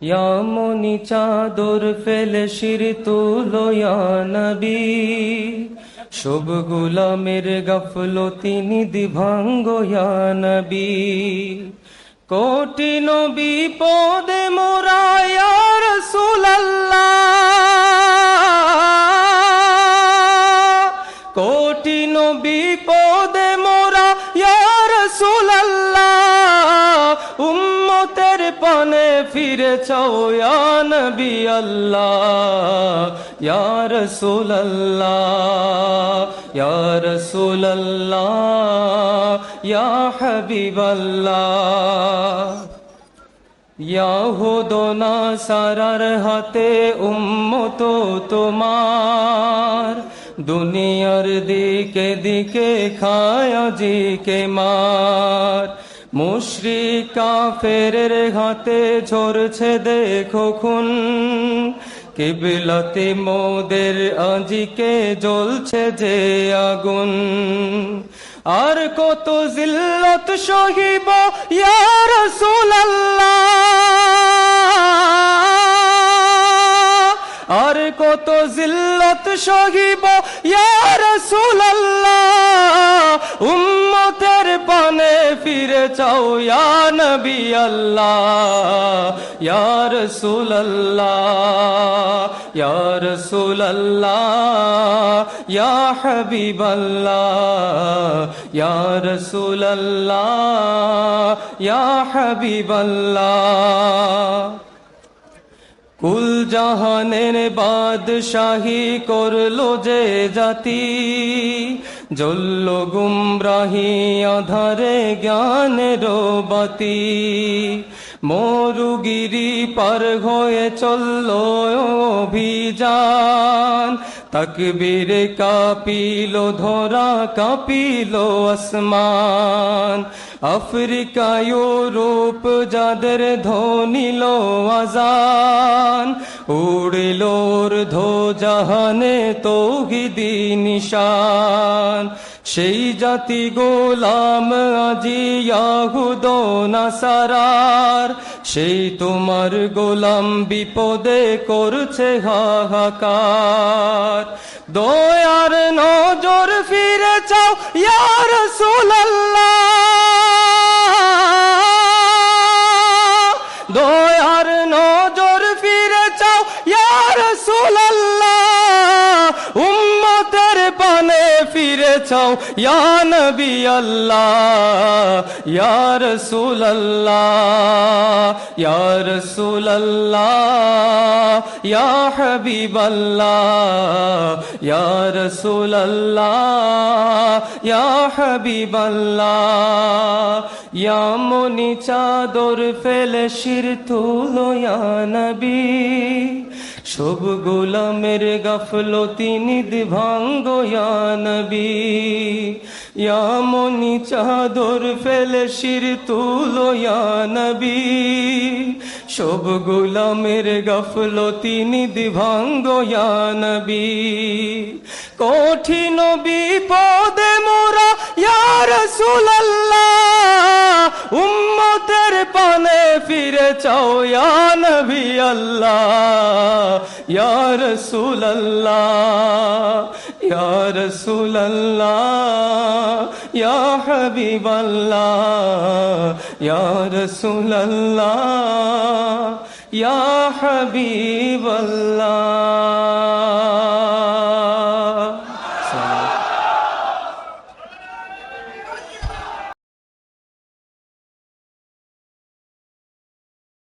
ইয়ামনি চাদর ফেলে শির তুলো ইয়া নবী। শুভ গুলামের গফলতি নিধি ভাঙ্গ ইয়া নবী। কোটি নবী পদে মোরা ইয়া রাসূলুল্লাহ। কোটি নবী পদে মোরা ইয়া উম্মতের পানে ফিরে চাও ইয়া নবী আল্লাহ ইয়া রাসূলুল্লাহ ইয়া রাসূলুল্লাহ ইয়া হাবিবাল্লাহ ইয়াহুদনা সারার হাতে উম্মত তোমার দুনিয়ার দিকে দিকে খায় জিকে মার মুশরিক কাফেরের হাতে ঝরছে দেখো খুন। কিবলতে মোদের আজিকে জ্বলছে যে আগুন। আর কত জিল্লত সহিব ইয়া রাসূলুল্লাহ। আর কত জিল্লত সহিব ইয়ার রাসূলুল্লাহ। উম্মতের পানে ফিরে চাও ইয়া নবী আল্লাহ ইয়া রাসূলুল্লাহ ইয়া রাসূলুল্লাহ ইয়া হাবিবাল্লাহ ইয়া রাসূলুল্লাহ ইয়া হাবিবাল্লাহ কুল জাহানের বাদশাহী করলো যে জাতি জল্ল গুমরাহি আধারে জ্ঞানের বাতি। মরুগিরি পার হয়ে চলল অভিযান। তকবীর কাপিল, ধরা কাপিল আসমান। আফ্রিকা ইউরোপ যাদের ধনিল আজান। উড়িলোর ধো জাহানে তৌহিদি নিশান সেই জাতি গোলাম আজি ইয়াহুদ নাসারার সেই তোমার গোলাম বিপদে করছে হাহাকার। দয়ার নজর ফিরে চাও ইয়ার ফিরে চাও ইয়ার সুল্লাহ উম্মতের পানে ফিরে চাও ইয়া নবী আল্লাহ ইয়া রাসূলুল্লাহ ইয়া রাসূলুল্লাহ ইয়া হাবিবাল্লাহ ইয়া রাসূলুল্লাহ ইয়া হাবিবাল্লাহ ইয়া মনি চাদর ফেলে শির তুলো ইয়া নবী। সব গোলামের গাফলতি নিদ ভাঙ্গ ইয়া নবী। ইয়া চাদর ফেলে শির তুলো ইয়া নবী। সব গোলামের গাফলতি নিদ ভাঙ্গ ইয়া নবী। কঠিন বিপদে پانے پھر چاؤ یا نبی اللہ، یا رسول اللہ، یا رسول اللہ، یا حبیب اللہ، یا رسول اللہ، یا حبیب اللہ۔